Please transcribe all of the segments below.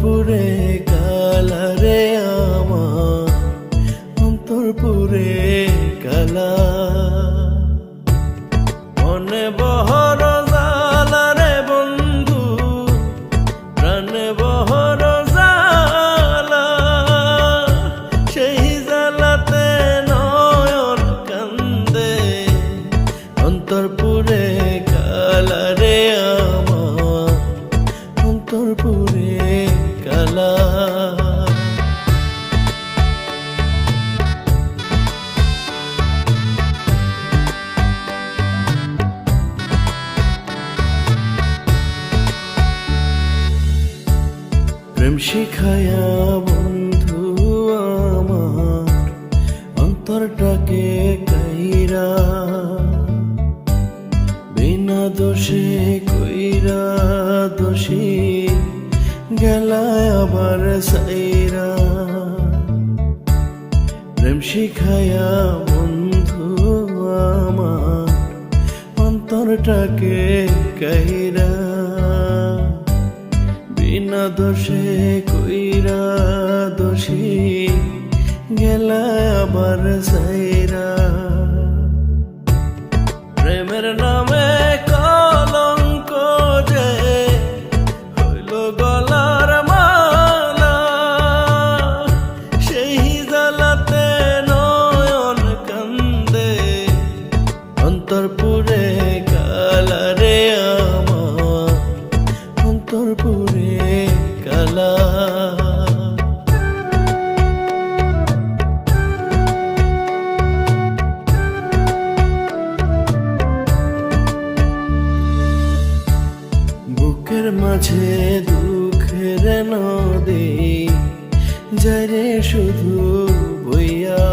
অন্তরপুরে কালারে আমার অন্তরপুরে কালা। মনে বহ প্রেম শিখায়া বন্ধু আমার, অন্তরটাকে কাইরা, বিনা দোষে কইরা দোষী, গেলায় আবার সাইরা। প্রেম শিখায়া বন্ধু আমার, অন্তরটাকে কাইরা দোষে কইরা দোষী গেলা আবার সাইরা। প্রেমের নামে কলঙ্ক যে মালা সেই নয়ন কান্দে। অন্তরপুরে কালা। বুকের মাঝে দুঃখের নদী যারে শুধু বইয়া।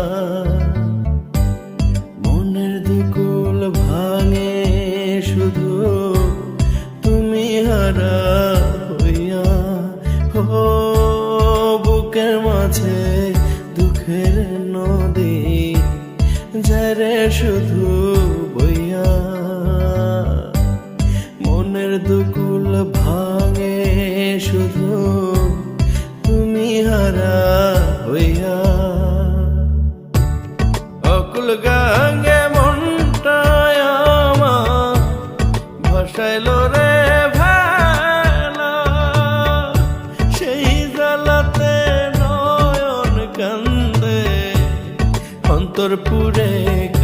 বুকের মাঝে দুঃখের নদী যারে শুধু বইয়া। মনের দুকুল ভাঙে শুধু তুমি হারা হইয়া। অকুল গাঙ্গে মনটায় আমার ভাসাইল রে নয়ন কান্দে অন্তরপুরে